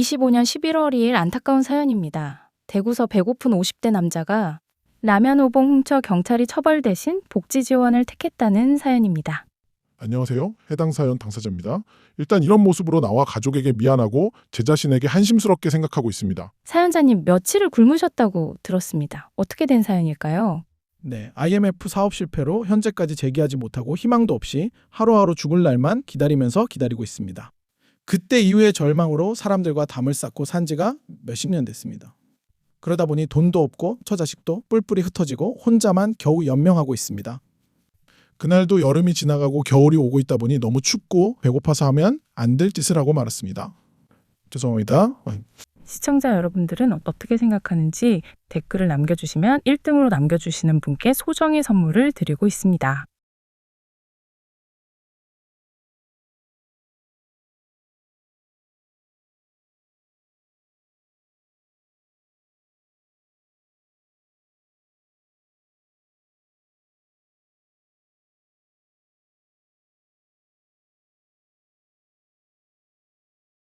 25년 11월 2일 안타까운 사연입니다. 대구서 배고픈 50대 남자가 라면 오봉 훔쳐 경찰이 처벌 대신 복지 지원을 택했다는 사연입니다. 안녕하세요. 해당 사연 당사자입니다. 일단 이런 모습으로 나와 가족에게 미안하고 제 자신에게 한심스럽게 생각하고 있습니다. 사연자님 며칠을 굶으셨다고 들었습니다. 어떻게 된 사연일까요? 네, IMF 사업 실패로 현재까지 재기하지 못하고 희망도 없이 하루하루 죽을 날만 기다리면서 기다리고 있습니다. 그때 이후의 절망으로 사람들과 담을 쌓고 산 지가 몇십 년 됐습니다. 그러다 보니 돈도 없고 처자식도 뿔뿔이 흩어지고 혼자만 겨우 연명하고 있습니다. 그날도 여름이 지나가고 겨울이 오고 있다 보니 너무 춥고 배고파서 하면 안 될 짓을 하고 말았습니다. 죄송합니다. 시청자 여러분들은 어떻게 생각하는지 댓글을 남겨주시면 1등으로 남겨주시는 분께 소정의 선물을 드리고 있습니다.